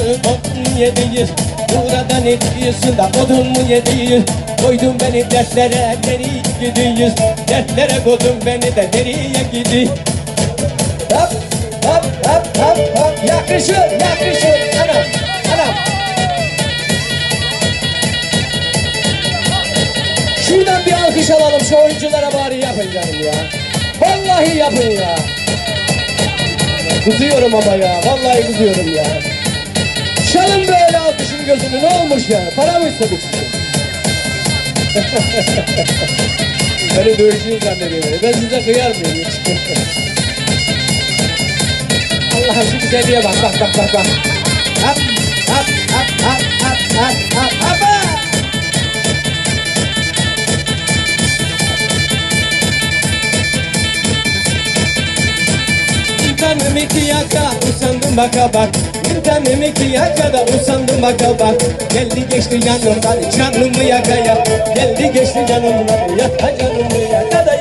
odun yediyiz Burada ne diyorsun da odun mu yediyiz Koydun beni dertlere nereye gidiyoruz Dertlere koydun beni de nereye gidiyoruz Hop hop hop hop hop. Yakışır yakışır. Anam anam. Şuradan bir alkış alalım. Şu oyunculara bari yapın canım ya. Vallahi yapın ya. Kızıyorum ama ya. Vallahi kızıyorum ya Çalın böyle alkışın gözünü ne olmuş ya Para mı istedik size? Beni dövüşüyor zannediyorum Ben size kıyar mıyım? Hiç Allah'ım şu güzelliğe bak bak bak bak bak. Hop hop hop hop hop hop hop hoppa Bir tanem iki yaka usandım baka bak Bir tanem iki yaka da usandım baka bak. Geldi geçti yanımdan canımı yakaya. Geldi geçti yanımdan yaka canımı yakaya